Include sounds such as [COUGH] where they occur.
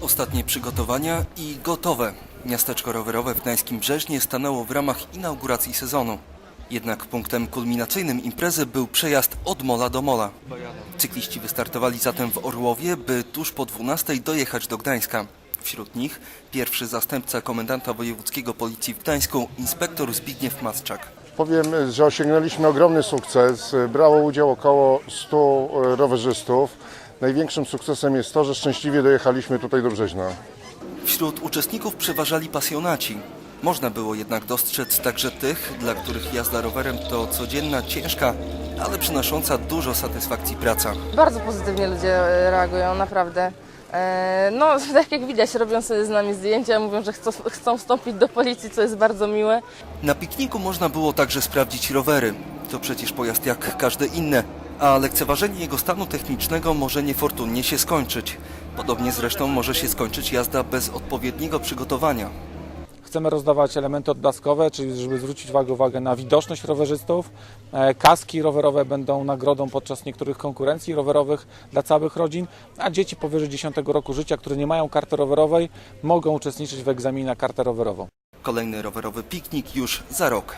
Ostatnie przygotowania i gotowe. Miasteczko rowerowe w Gdańskim Brzeźnie stanęło w ramach inauguracji sezonu. Jednak punktem kulminacyjnym imprezy był przejazd od mola do mola. Cykliści wystartowali zatem w Orłowie, by tuż po 12 dojechać do Gdańska. Wśród nich pierwszy zastępca komendanta wojewódzkiego policji w Gdańsku, inspektor Zbigniew Masczak. Powiem, że osiągnęliśmy ogromny sukces. Brało udział około 100 rowerzystów. Największym sukcesem jest to, że szczęśliwie dojechaliśmy tutaj do Brzeźna. Wśród uczestników przeważali pasjonaci. Można było jednak dostrzec także tych, dla których jazda rowerem to codzienna, ciężka, ale przynosząca dużo satysfakcji praca. Bardzo pozytywnie ludzie e, reagują, naprawdę. E, No, [LAUGHS] tak jak widać, robią sobie z nami zdjęcia, mówią, że chcą, chcą wstąpić do policji, co jest bardzo miłe. Na pikniku można było także sprawdzić rowery. To przecież pojazd jak każde inne, a lekceważenie jego stanu technicznego może niefortunnie się skończyć. Podobnie zresztą może się skończyć jazda bez odpowiedniego przygotowania. Chcemy rozdawać elementy odblaskowe, czyli żeby zwrócić uwagę, uwagę na widoczność rowerzystów. E, kaski rowerowe będą nagrodą podczas niektórych konkurencji rowerowych dla całych rodzin, a dzieci powyżej 10 roku życia, które nie mają karty rowerowej, mogą uczestniczyć w egzaminie na kartę rowerową. Kolejny rowerowy piknik już za rok.